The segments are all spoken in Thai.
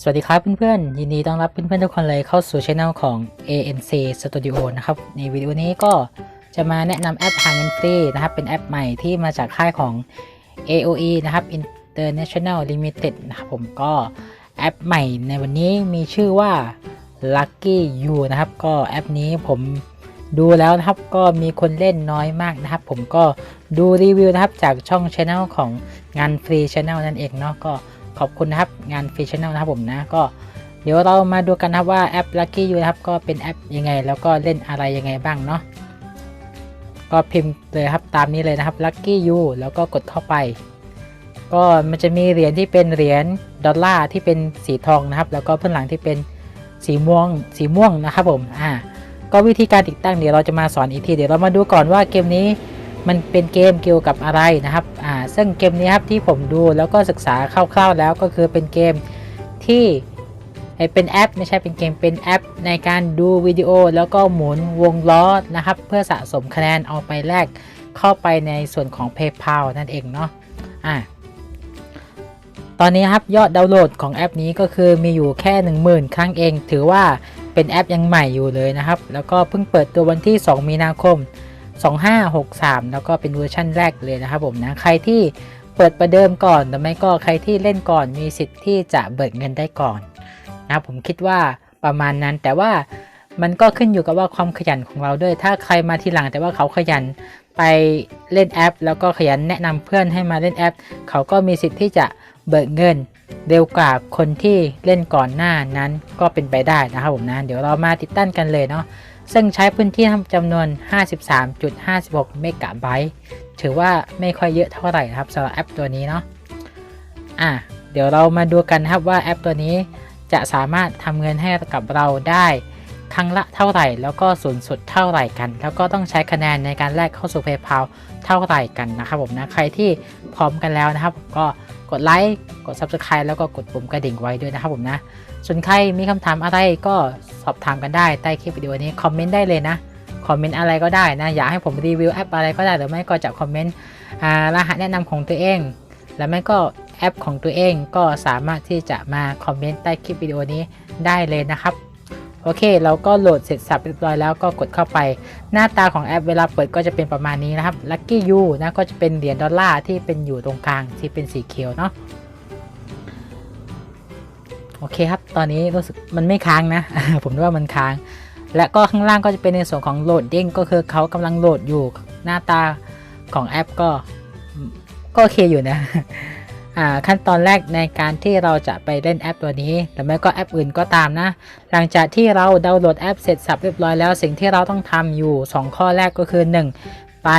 สวัสดีครับเพื่อนๆ ยินดีต้อนรับเพื่อนๆทุกคนเลยเข้าสู่ช่องของ ANC Studio นะครับ ในวิดีโอนี้ก็จะมาแนะนำแอปหาเงินฟรีนะครับ เป็นแอปใหม่ที่มาจากค่ายของ AOE นะครับ International Limited นะครับผมก็แอปใหม่ในวันนี้มีชื่อว่า Lucky You นะครับ ก็แอปนี้ผมดูแล้วนะครับก็มีคนเล่นน้อยมากนะครับ ผมก็ดูรีวิวนะครับจากช่อง Channel ของงานฟรี Channel นั่นเองเนาะก็ ขอบคุณนะครับงานฟรีชแนลนะครับผมนะก็เดี๋ยวเรามาดูกันนะครับว่าแอป Lucky You นะครับก็เป็นแอปยังไง แล้วก็เล่นอะไรยังไงบ้างเนาะก็พิมพ์เลยครับตามนี้เลยนะครับ Lucky You แล้วก็กดเข้าไป ก็มันจะมีเหรียญที่เป็นเหรียญดอลลาร์ที่เป็นสีทองนะครับ แล้วก็เพื่อนหลังที่เป็นสีม่วงสีม่วงนะครับผมอ่าก็วิธีการติดตั้งเดี๋ยวเราจะมาสอนอีกทีเดี๋ยวเรามาดูก่อนว่าเกมนี้ มันเป็นเกมเกี่ยวกับอะไรนะครับอ่าซึ่งเกมนี้ครับที่ผมดูแล้วก็ศึกษาคร่าวๆแล้วก็คือเป็นเกมที่เป็นแอปไม่ใช่เป็นเกมเป็นแอป ในการดูวิดีโอแล้วก็หมุนวงล้อนะครับ เพื่อสะสมคะแนนเอาไปแลกเข้าไปในส่วนของ PayPal นั่นเองเนาะอ่าตอนนี้ครับยอดดาวน์โหลดของแอปนี้ก็คือมีอยู่แค่ 10,000 ครั้งเอง ถือว่าเป็นแอปยังใหม่อยู่เลยนะครับ แล้วก็เพิ่งเปิดตัววันที่ 2 มีนาคม 2563 แล้วก็เป็นเวอร์ชั่นแรกเลยนะครับผมนะ ใครที่เปิดประเดิมก่อนหรือไม่ก็ใครที่เล่นก่อนมีสิทธิ์ที่จะเบิกเงินได้ก่อนนะครับผมคิดว่าประมาณนั้นแต่ว่ามันก็ขึ้นอยู่กับว่าความขยันของเราด้วย ถ้าใครมาทีหลังแต่ว่าเขาขยันไปเล่นแอป แล้วก็ขยันแนะนำเพื่อนให้มาเล่นแอป เขาก็มีสิทธิ์ที่จะเบิกเงินเร็วกว่าคนที่เล่นก่อนหน้านั้นก็เป็นไปได้นะครับผมนะ เดี๋ยวเรามาติดตั้งกันเลยเนาะ ซึ่งใช้พื้นที่จำนวน 53.56 เมกะไบต์ถือว่าไม่ค่อยเยอะเท่าไหร่นะครับสำหรับแอปตัวนี้เนาะอะเดี๋ยวเรามาดูกันนะครับว่าแอปตัวนี้จะสามารถทำเงินให้กับเราได้ครั้งละเท่าไหร่ แล้วก็สูงสุดเท่าไหร่กัน แล้วก็ต้องใช้คะแนนในการแลกเข้าสู่ PayPal เท่าไหร่กันนะครับผมนะใครที่พร้อมกันแล้วนะครับ ก็กดไลค์กด Subscribe แล้วก็กดปุ่มกระดิ่งไว้ด้วยนะครับผมนะ ส่วนใครมีคำถามอะไรก็สอบถามกันได้ใต้คลิปวิดีโอนี้คอมเมนต์ได้เลยนะคอมเมนต์อะไรก็ได้นะอยากให้ผมรีวิวแอปอะไรก็ได้หรือไม่ก็จะคอมเมนต์รหัสแนะนำของตัวเอง แล้วไม่ก็แอปของตัวเองก็สามารถที่จะมาคอมเมนต์ใต้คลิปวิดีโอนี้ได้เลยนะครับโอเค เราก็โหลดเสร็จสับเรียบร้อยแล้วก็กดเข้าไป หน้าตาของแอปเวลาเปิดก็จะเป็นประมาณนี้นะครับ Lucky You นะก็จะเป็นเหรียญดอลลาร์ที่เป็นอยู่ตรงกลางที่เป็นสีเขียวเนาะ โอเคครับ ตอนนี้รู้สึกมันไม่ค้างนะ ผมว่ามันค้าง และก็ข้างล่างก็จะเป็นในส่วนของโหลดดิ้งก็คือเขากำลังโหลดอยู่หน้าตาของแอปก็ก็โอเคอยู่นะอ่าขั้นตอนแรกในการที่เราจะไปเล่นแอปตัวนี้ หรือไม่ก็แอปอื่นก็ตามนะ หลังจากที่เราดาวน์โหลดแอปเสร็จสับเรียบร้อยแล้ว สิ่งที่เราต้องทำอยู่ 2 ข้อแรกก็คือ 1 ไป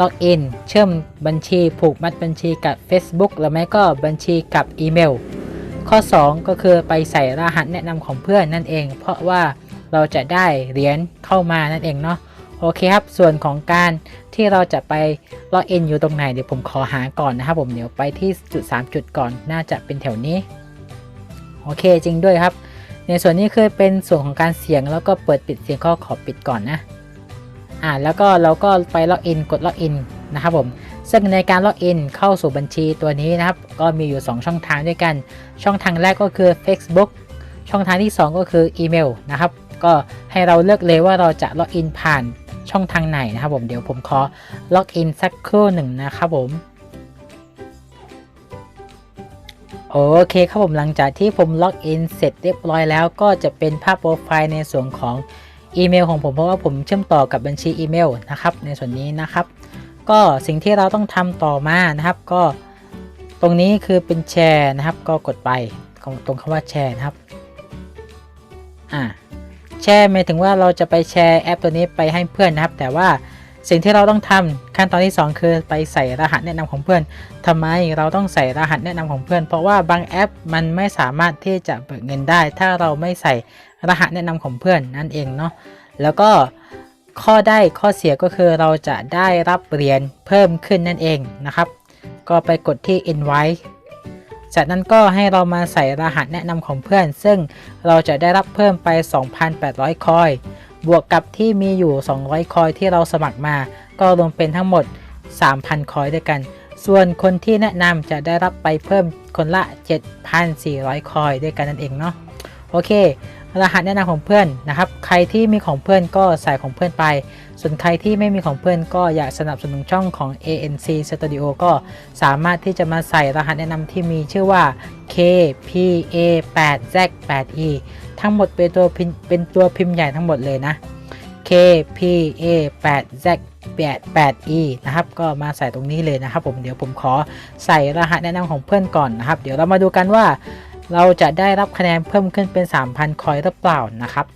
ล็อกอิน เชื่อมบัญชีผูกมัดบัญชีกับ Facebook หรือไม่ก็บัญชีกับอีเมล ข้อ 2 ก็คือไปใส่รหัสแนะนำของเพื่อนนั่นเอง เพราะว่าเราจะได้เหรียญเข้ามานั่นเองเนาะโอเคครับ ส่วนของการที่เราจะไปล็อกอินอยู่ตรงไหนเดี๋ยวผมขอหาก่อนนะครับผมเดี๋ยวไปที่จุด 3 จุดก่อนน่าจะเป็นแถวนี้ โอเคจริงด้วยครับ ในส่วนนี้คือเป็นส่วนของการเสียงแล้วก็เปิดปิดเสียงก็ขอปิดก่อนนะอ่าแล้วก็เราก็ไปล็อกอินกดล็อกอินนะครับผม ซึ่งในการล็อกอินเข้าสู่บัญชีตัวนี้นะครับ ก็มีอยู่ 2 ช่องทางด้วยกัน ช่องทางแรกก็คือ Facebook ช่องทางที่ 2 ก็คืออีเมลนะครับ ก็ให้เราเลือกเลยว่าเราจะล็อกอินผ่านช่องทางไหนนะครับผม เดี๋ยวผมขอล็อกอินสักครู่หนึ่งนะครับผมโอเคครับผมหลังจากที่ผมล็อกอินเสร็จเรียบร้อยแล้วก็จะเป็นภาพโปรไฟล์ในส่วนของอีเมลของผมเพราะว่าผมเชื่อมต่อกับบัญชีอีเมลนะครับในส่วนนี้นะครับ ก็สิ่งที่เราต้องทำต่อมานะครับ ก็ตรงนี้คือเป็นแชร์นะครับ ก็กดไปตรงคำว่าแชร์นะครับอ่าแชร์หมายถึงว่าเราจะไปแชร์แอปตัวนี้ไปให้เพื่อนนะครับ แต่ว่าสิ่งที่เราต้องทำขั้นตอนที่ 2 คือไปใส่รหัสแนะนำของเพื่อนทำไมเราต้องใส่รหัสแนะนำของเพื่อน เพราะว่าบางแอปมันไม่สามารถที่จะเบิกเงินได้ ถ้าเราไม่ใส่รหัสแนะนำของเพื่อนนั่นเองเนาะแล้วก็ ข้อได้ข้อเสียก็คือเราจะได้รับเหรียญเพิ่มขึ้นนั่นเองนะครับ ก็ไปกดที่ invite จากนั้นก็ให้เรามาใส่รหัสแนะนำของเพื่อน ซึ่งเราจะได้รับเพิ่มไป 2,800 คอย บวกกับที่มีอยู่ 200 คอยที่เราสมัครมา ก็รวมเป็นทั้งหมด 3,000 คอยด้วยกัน ส่วนคนที่แนะนำจะได้รับไปเพิ่มคนละ 7,400 คอยด้วยกันนั่นเองเนาะ โอเค รหัสแนะนำของเพื่อนนะครับ ใครที่มีของเพื่อนก็ใส่ของเพื่อนไป ส่วนใครที่ไม่มีของเพื่อนก็อยากสนับสนุนช่องของ ANC Studio ก็สามารถที่จะมาใส่รหัสแนะนำที่มีชื่อว่า KPA8Z8E ทั้งหมดเป็นตัวเป็นตัวพิมพ์ใหญ่ทั้งหมดเลยนะ KPA8Z88E นะครับก็มาใส่ตรงนี้เลยนะครับผมเดี๋ยวผมขอใส่รหัสแนะนำของเพื่อนก่อนนะครับ เดี๋ยวเรามาดูกันว่า เราจะได้รับคะแนนเพิ่มขึ้นเป็น 3,000 คอยหรือเปล่านะครับ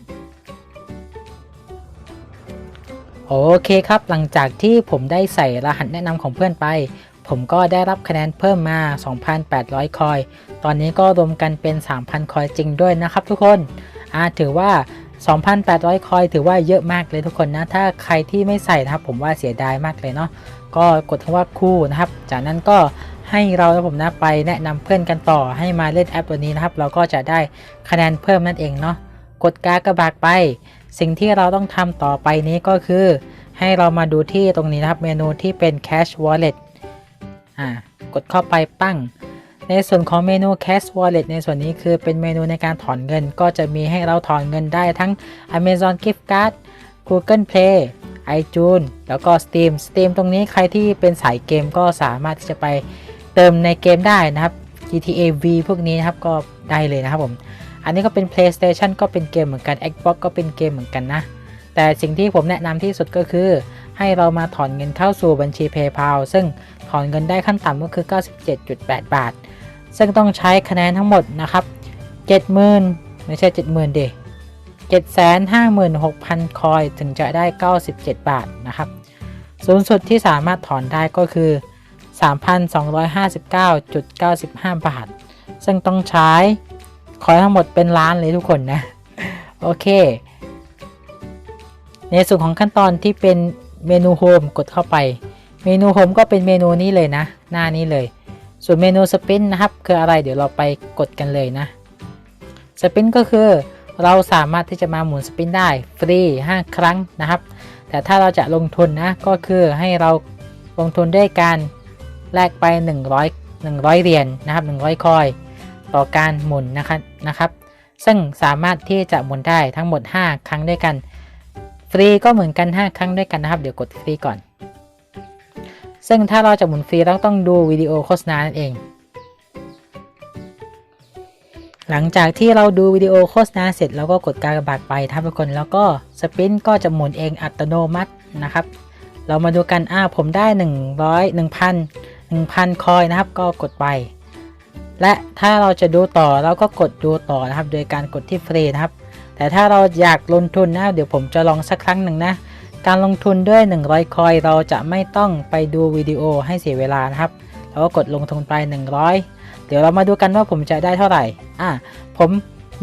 โอเคครับหลังจากที่ผมได้ใส่รหัสแนะนำของเพื่อนไป ผมก็ได้รับคะแนนเพิ่มมา 2,800 คอย ตอนนี้ก็รวมกันเป็น 3,000 คอยจริงด้วยนะครับทุกคนอาถือว่า 2,800 คอยถือว่าเยอะมากเลยทุกคนนะ ถ้าใครที่ไม่ใส่นะครับผมว่าเสียดายมากเลยเนาะก็กดคำว่าคู่นะครับ จากนั้นก็ ให้เราและผมนะไปแนะนำเพื่อนกันต่อให้มาเล่นแอปตัวนี้นะครับ เราก็จะได้คะแนนเพิ่มนั่นเองเนาะกดกากระบากไป สิ่งที่เราต้องทำต่อไปนี้ก็คือ ให้เรามาดูที่ตรงนี้นะครับเมนูที่เป็น Cash Wallet อ่ากดเข้าไปปั้ง ในส่วนของเมนู Cash Wallet ในส่วนนี้คือเป็นเมนูในการถอนเงิน ก็จะมีให้เราถอนเงินได้ทั้ง Amazon Gift Card Google Play iTunes แล้วก็ Steam Steam ตรงนี้ใครที่เป็นสายเกมก็สามารถที่จะไป เติมในเกมได้นะครับ GTA V พวกนี้นะครับก็ได้เลยนะครับผม อันนี้ก็เป็น PlayStation ก็เป็นเกมเหมือนกัน Xbox ก็เป็นเกมเหมือนกันนะ แต่สิ่งที่ผมแนะนำที่สุดก็คือ ให้เรามาถอนเงินเข้าสู่บัญชี PayPal ซึ่งถอนเงินได้ขั้นต่ำก็คือ 97.8 บาท ซึ่งต้องใช้คะแนนทั้งหมดนะครับ 70,000 ไม่ใช่ 70,000เด756,000 คอยถึงจะได้ 97 บาทนะครับ สูงสุดที่สามารถถอนได้ก็คือ 3,259.95 บาท ซึ่งต้องใช้คอยทั้งหมดเป็นล้านเลยทุกคนนะ โอเค ในส่วนของขั้นตอนที่เป็นเมนูโฮมกดเข้าไป เมนูโฮมก็เป็นเมนูนี้เลยนะ หน้านี้เลย ส่วนเมนูสปินนะครับ คืออะไรเดี๋ยวเราไปกดกันเลยนะสปินก็คือเราสามารถที่จะมาหมุนสปินได้ฟรี 5 ครั้งนะครับ แต่ถ้าเราจะลงทุนนะก็คือให้เราลงทุนด้วยการ แลกไป 100 100เหรียญนนะครับ 100 คอย ต่อการหมุนนะครับนะครับ ซึ่งสามารถที่จะหมุนได้ทั้งหมด 5 ครั้งด้วยกัน ฟรีก็เหมือนกัน 5 ครั้งด้วยกันนะครับ เดี๋ยวกดฟรีก่อน ซึ่งถ้าเราจะหมุนฟรีเราต้องดูวิดีโอโฆษณานั่นเอง หลังจากที่เราดูวิดีโอโฆษณาเสร็จเราก็กดการกระบาดไปทับทุกคนแล้วก็สปินก็จะหมุนเองอัตโนมัตินะครับเรามาดูกัน อ่า ผมได้ 100 1,000 1,000 คอยนะครับก็กดไป และถ้าเราจะดูต่อเราก็กดดูต่อนะครับ โดยการกดที่ฟรีนะครับ แต่ถ้าเราอยากลงทุนนะเดี๋ยวผมจะลองสักครั้งหนึ่งนะ การลงทุนด้วย 100 คอยเราจะไม่ต้องไปดูวิดีโอให้เสียเวลานะครับเราก็กดลงทุนไป 100 เดี๋ยวเรามาดูกันว่าผมจะได้เท่าไหร่อะผม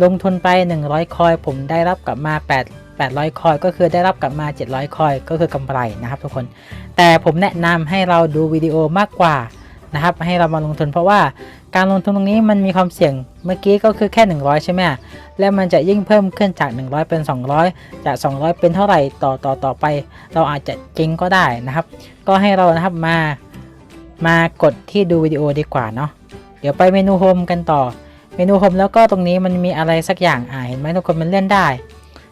ลงทุนไป 100 คอย ผมได้รับกลับมา 8 800 คอยก็คือได้รับกลับมา 700 คอยก็คือกำไรนะครับทุกคน แต่ผมแนะนำให้เราดูวิดีโอมากกว่านะครับให้เรามาลงทุนเพราะว่าการลงทุนตรงนี้มันมีความเสี่ยงเมื่อกี้ก็คือแค่ 100 ใช่ไหมแล้วมันจะยิ่งเพิ่มขึ้นจาก 100 เป็น 200 จาก 200 เป็นเท่าไหร่ต่อต่อต่อไป เราอาจจะเจ๊งก็ได้นะครับ ก็ให้เรานะครับมามากดที่ดูวิดีโอดีกว่าเนาะเดี๋ยวไปเมนูโฮมกันต่อ เมนูโฮมแล้วก็ตรงนี้มันมีอะไรสักอย่างอ่าเห็นไหมทุกคนมันเล่นได้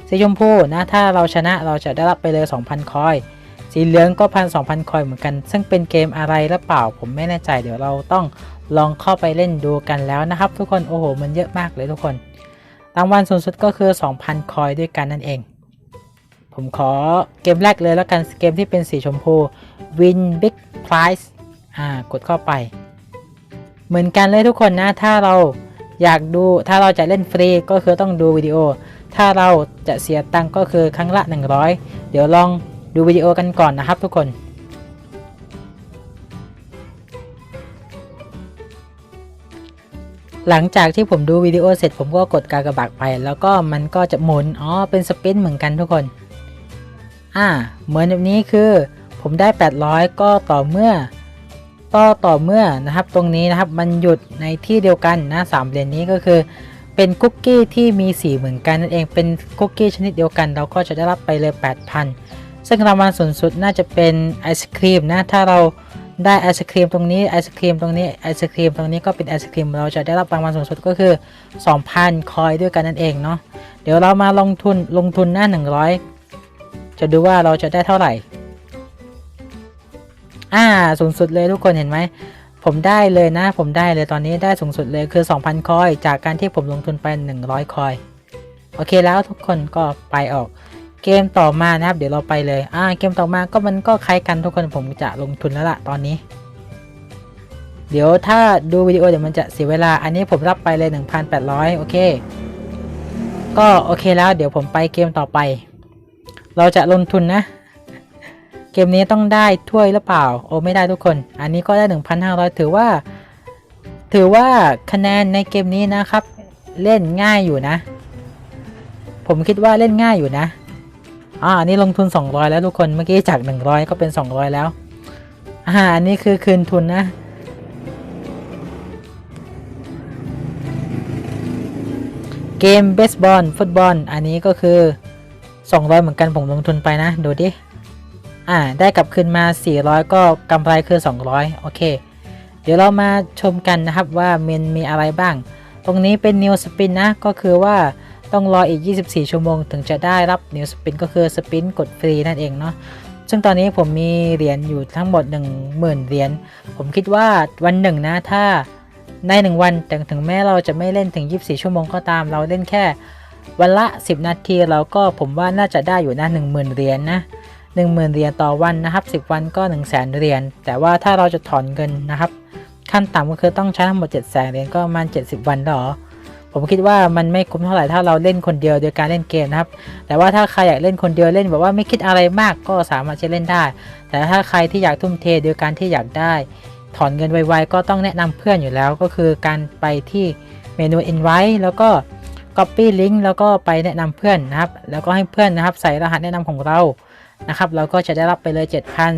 สีชมพูนะถ้าเราชนะเราจะได้รับไปเลย 2,000 คอย สีเหลืองก็พันสองพันคอยเหมือนกัน ซึ่งเป็นเกมอะไรหรือเปล่า ผมไม่แน่ใจเดี๋ยวเราต้องลองเข้าไปเล่นดูกันแล้วนะครับ ทุกคนโอ้โห มันเยอะมากเลยทุกคนรางวัลสูงสุดก็คือ 2,000 คอยด้วยกันนั่นเอง ผมขอเกมแรกเลยแล้วกันเกมที่เป็นสีชมพู Win Big Prize อ่ากดเข้าไป เหมือนกันเลยทุกคนนะถ้าเราอยากดูถ้าเราจะเล่นฟรีก็คือต้องดูวิดีโอ ถ้าเราจะเสียตังก็คือครั้งละ 100 เดี๋ยวลองดูวิดีโอกันก่อนนะครับทุกคนหลังจากที่ผมดูวิดีโอเสร็จผมก็กดกากระบากไป แล้วก็มันก็จะหมุน อ๋อ เป็นสปินเหมือนกันทุกคน อ่า เหมือนแบบนี้คือ ผมได้ 800 ก็ต่อเมื่อ ต่อต่อเมื่อนะครับ ตรงนี้นะครับ มันหยุดในที่เดียวกันนะสามเหรียญนี้ก็คือ เป็นคุกกี้ที่มีสีเหมือนกันนั่นเองเป็นคุกกี้ชนิดเดียวกัน เราก็จะได้รับไปเลย 8,000 ซึ่งรางวัลสูงสุดน่าจะเป็นไอศครีมนะถ้าเราได้ไอศครีมตรงนี้ไอศครีมตรงนี้ไอศครีมตรงนี้ก็เป็นไอศครีมเราจะได้รับรางวัลสูงสุดก็คือ 2,000 คอยด้วยกันนั่นเองเนาะเดี๋ยวเรามาลงทุนลงทุนหน้า 100 จะดูว่าเราจะได้เท่าไหร่อ่าสูงสุดเลยทุกคนเห็นไหม ผมได้เลยนะ ผมได้เลยตอนนี้ได้สูงสุดเลยคือ 2,000 คอย จากการที่ผมลงทุนไป 100 คอย โอเคแล้วทุกคนก็ไปออก เกมต่อมานะครับ เดี๋ยวเราไปเลย อ่า เกมต่อมาก็มันก็คล้ายกันทุกคนผมจะลงทุนแล้วล่ะตอนนี้ เดี๋ยวถ้าดูวิดีโอเดี๋ยวมันจะเสียเวลา อันนี้ผมรับไปเลย 1,800 โอเค ก็โอเคแล้วเดี๋ยวผมไปเกมต่อไป เราจะลงทุนนะ เกมนี้ต้องได้ถ้วยหรือเปล่า โอ้ไม่ได้ทุกคน อันนี้ก็ได้ 1,500 ถือว่า ถือว่าคะแนนในเกมนี้นะครับ เล่นง่ายอยู่นะ ผมคิดว่าเล่นง่ายอยู่นะอ่าอันนี้ลงทุน 200 แล้วทุกคนเมื่อกี้จาก 100 ก็เป็น 200 แล้วอ่าอันนี้คือคืนทุนนะเกมเบสบอลฟุตบอล อันนี้ก็คือ 200 เหมือนกันผมลงทุนไปนะ ดูดิ อ่าได้กลับคืนมา 400 ก็กำไรคือ 200 โอเค เดี๋ยวเรามาชมกันนะครับว่ามันมีอะไรบ้าง ตรงนี้เป็น New Spin นะ ก็คือว่าต้องรออีก 24 ชั่วโมง ถึงจะได้รับ New Spin ก็คือสปินกดฟรีนั่นเองเนาะซึ่งตอนนี้ผมมีเหรียญอยู่ทั้งหมด 10,000 เหรียญผมคิดว่าวันหนึ่งนะถ้าใน 1 วันแต่ถึงแม้เราจะไม่เล่นถึง 24 ชั่วโมงก็ตาม เราเล่นแค่วันละ 10 นาทีเราก็ผมว่าน่าจะได้อยู่นะ10,000 เหรียญนะ 10,000เหรียญต่อวันนะครับ10 วันก็ 1 0 0 0 0แเหรียญแต่ว่าถ้าเราจะถอนเงินนะครับ ขั้นต่ำก็คือต้องใช้ทั้งหมด 7 0 0 0 0เหรียญก็ประมาณ70 วันหรอผมคิดว่ามันไม่คุ้มเท่าไหร่ถ้าเราเล่นคนเดียวโดยการเล่นเกมนะครับ แต่ว่าถ้าใครอยากเล่นคนเดียวเล่นแบบว่าไม่คิดอะไรมากก็สามารถจะเล่นได้ แต่ถ้าใครที่อยากทุ่มเทโดยการที่อยากได้ ถอนเงินไวๆก็ต้องแนะนำเพื่อนอยู่แล้ว ก็คือการไปที่เมนู invite แล้วก็ copy link แล้วก็ไปแนะนำเพื่อนนะครับ แล้วก็ให้เพื่อนนะครับ ใส่รหัสแนะนำของเรา นะครับ เราก็จะได้รับไปเลย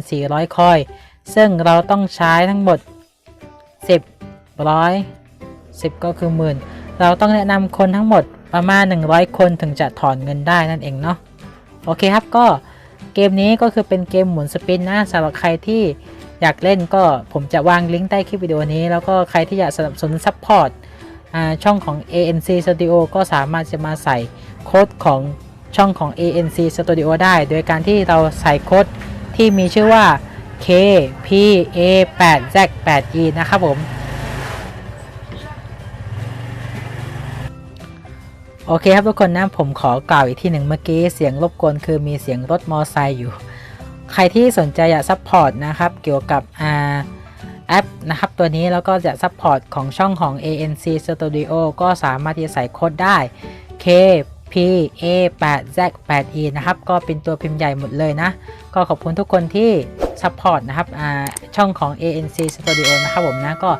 7,400 คอย ซึ่งเราต้องใช้ทั้งหมด 10ร้อย10 ก็คือหมื่น เราต้องแนะนำคนทั้งหมดประมาณ 100 คนถึงจะถอนเงินได้นั่นเองเนาะ โอเคครับก็เกมนี้ก็คือเป็นเกมหมุนสปินนะสำหรับใครที่อยากเล่นก็ผมจะวางลิงก์ใต้คลิปวิดีโอนี้ แล้วก็ใครที่อยากสนับสนุนซัพพอร์ตช่องของ ANC Studio ก็สามารถจะมาใส่โค้ดของ ช่องของ ANC Studio ได้ โดยการที่เราใส่โค้ดที่มีชื่อว่า KPA8Z8E นะครับผม โอเคครับทุกคนนะผมขอกล่าวอีกที่หนึ่งเมื่อกี้เสียงรบกวนคือมีเสียงรถมอไซค์อยู่ ใครที่สนใจอยากซัพพอร์ตนะครับ เกี่ยวกับแอปนะครับ ตัวนี้แล้วก็จะซัพพอร์ตของช่องของ ANC Studio ก็สามารถที่จะใส่โค้ดได้ K P A 8 Z 8 E นะครับ ก็เป็นตัวพิมพ์ใหญ่หมดเลยนะ ก็ขอบคุณทุกคนที่ซัพพอร์ตนะครับช่องของ ANC Studio นะครับผมนะ ก็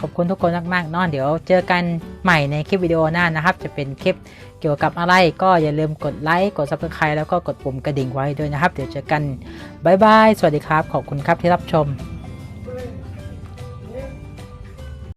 ขอบคุณทุกคนมากๆเนอนเดี๋ยวเจอกันใหม่ในคลิปวิดีโอหน้านะครับ จะเป็นคลิปเกี่ยวกับอะไร ก็อย่าลืมกดไลค์ กด Subscribe แล้วก็กดปุ่มกระดิ่งไว้ด้วยนะครับ เดี๋ยวเจอกัน บ๊ายบาย สวัสดีครับ ขอบคุณครับที่รับชม